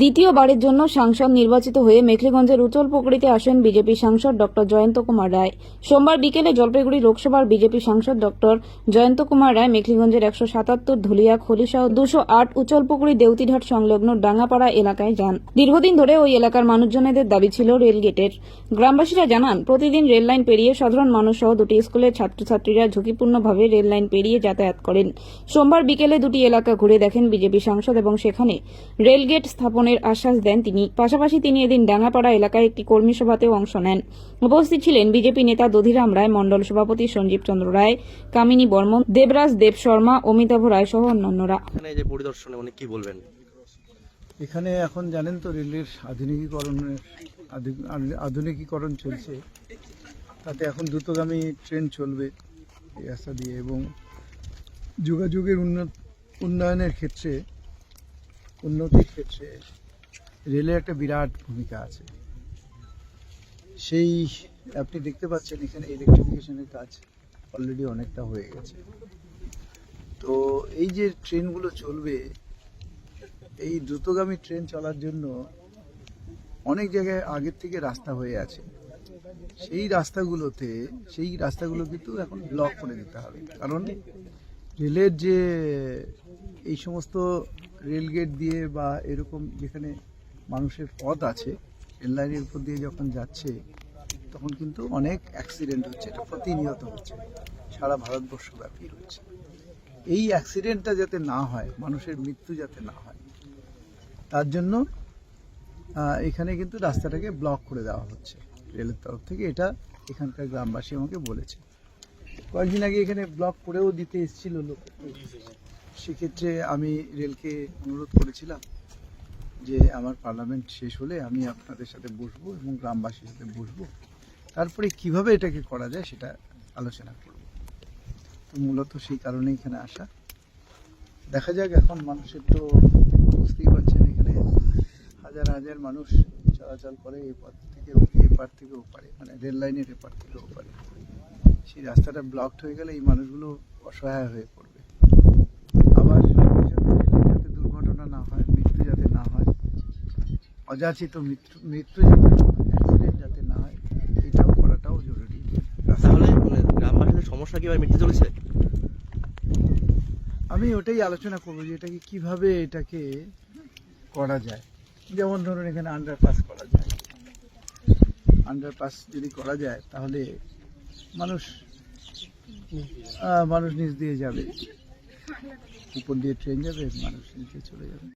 দ্বিতীয়বারের জন্য সাংসদ নির্বাচিত হয়ে মেখলিগঞ্জের উচলপুকুরিতে আসেন বিজেপি সাংসদ ডক্টর জয়ন্ত কুমার রায়। সোমবার বিকেলে জলপাইগুড়ি লোকসভার বিজেপি সাংসদ ডক্টর জয়ন্ত কুমার রায় মেখলিগঞ্জের একশো সাতাত্তর ধুলিয়া খলিসহ দুশো আট উচলপুকুরি দেউতিঘাট সংলগ্ন ডাঙ্গাপাড়া এলাকায় যান। দীর্ঘদিন ধরে ওই এলাকার মানুষজনেদের দাবি ছিল রেলগেটের গ্রামবাসীরা জানান, প্রতিদিন রেললাইন পেরিয়ে সাধারণ মানুষ সহ দুটি স্কুলের ছাত্রছাত্রীরা ঝুঁকিপূর্ণভাবে রেললাইন পেরিয়ে যাতায়াত করেন। সোমবার বিকেলে দুটি এলাকা ঘুরে দেখেন বিজেপি সাংসদ এবং সেখানে রেলগেট স্থাপনের আশ্বাস দেন তিনি। পাশাপাশি তিনি এদিন ডাঙ্গাপাড়া এলাকায় একটি কর্মী সভাতেও অংশ নেন। উপস্থিত ছিলেন বিজেপি নেতা দধিরাম রায় মণ্ডল সভাপতি সঞ্জীব চন্দ্র রায় কামিনী বর্মন দেবরাজ দেব শর্মা অমিতাভ রায় সহ অন্যান্যরা। এখানে পরিদর্শনে উনি কি বলবেন? এখানে এখন জানেন তো রেলের আধুনিকীকরণের আধু- আধু- আধুনিকীকরণ চলছে। তাতে এখন দ্রুতগামী ট্রেন চলবে এই রাস্তা দিয়ে এবং যোগাযোগের উন্নত উন্নয়নের ক্ষেত্রে উন্নতির ক্ষেত্রে রেলের একটা বিরাট ভূমিকা আছে। সেই আপনি দেখতে পাচ্ছেন এখানে ইলেকট্রিফিকেশনের কাজ অলরেডি অনেকটা হয়ে গেছে। তো এই যে ট্রেনগুলো চলবে, এই দ্রুতগামী ট্রেন চলার জন্য অনেক জায়গায় আগের থেকে রাস্তা হয়ে আছে। সেই রাস্তাগুলোতে, সেই রাস্তাগুলো কিন্তু এখন ব্লক করে দিতে হবে। কারণ রেলের যে এই সমস্ত রেলগেট দিয়ে বা এরকম যেখানে মানুষের পথ আছে, রেল লাইনের উপর দিয়ে যখন যাচ্ছে, তখন কিন্তু অনেক অ্যাক্সিডেন্ট হচ্ছে, এটা প্রতিনিয়ত হচ্ছে। সারা ভারতবর্ষব্যাপী হচ্ছে এই অ্যাক্সিডেন্টটা যাতে না হয়, মানুষের মৃত্যু যাতে না হয়, তার জন্য এখানে কিন্তু রাস্তাটাকে ব্লক করে দেওয়া হচ্ছে। রেলের তরফ থেকে এটা এখানকার গ্রামবাসী আমাকে বলেছে। কয়েকদিন আগে এখানে ব্লক করেও দিতে এসেছিল লোক। সেক্ষেত্রে আমি রেলকে অনুরোধ করেছিলাম যে আমার পার্লামেন্ট শেষ হলে আমি আপনাদের সাথে বসবো এবং গ্রামবাসীর সাথে বসবো। তারপরে কীভাবে এটাকে করা যায় সেটা আলোচনা করব। তো মূলত সেই কারণে এখানে আসা। দেখা যাক, এখন মানুষের তো বুঝতেই পারছেন এখানে হাজার হাজার মানুষ চলাচল করে এই পথ থেকে এপার থেকে ওপারে মানে রেল লাইনের এপার থেকে ওপারে। সেই রাস্তাটা ব্লকড হয়ে গেলে এই মানুষগুলো অসহায় হয়ে পড়বে। আবার যাতে দুর্ঘটনা না হয় মৃত্যু যাতে না হয় অযাচিত মৃত্যু মৃত্যু যাতে অ্যাক্সিডেন্ট যাতে না হয় এটাও করাটাও জরুরি। তাহলে মানে গ্রামবাসীদের সমস্যা কি মিটতে চলেছে? আমি ওটাই আলোচনা করব যে এটাকে কীভাবে এটাকে করা যায়। যেমন ধরুন এখানে আন্ডারপাস করা যায়। আন্ডারপাস যদি করা যায় তাহলে মানুষ মানুষ নিচ দিয়ে যাবে। উপর দিয়ে ট্রেন যাবে মানুষ নিচে চলে যাবে।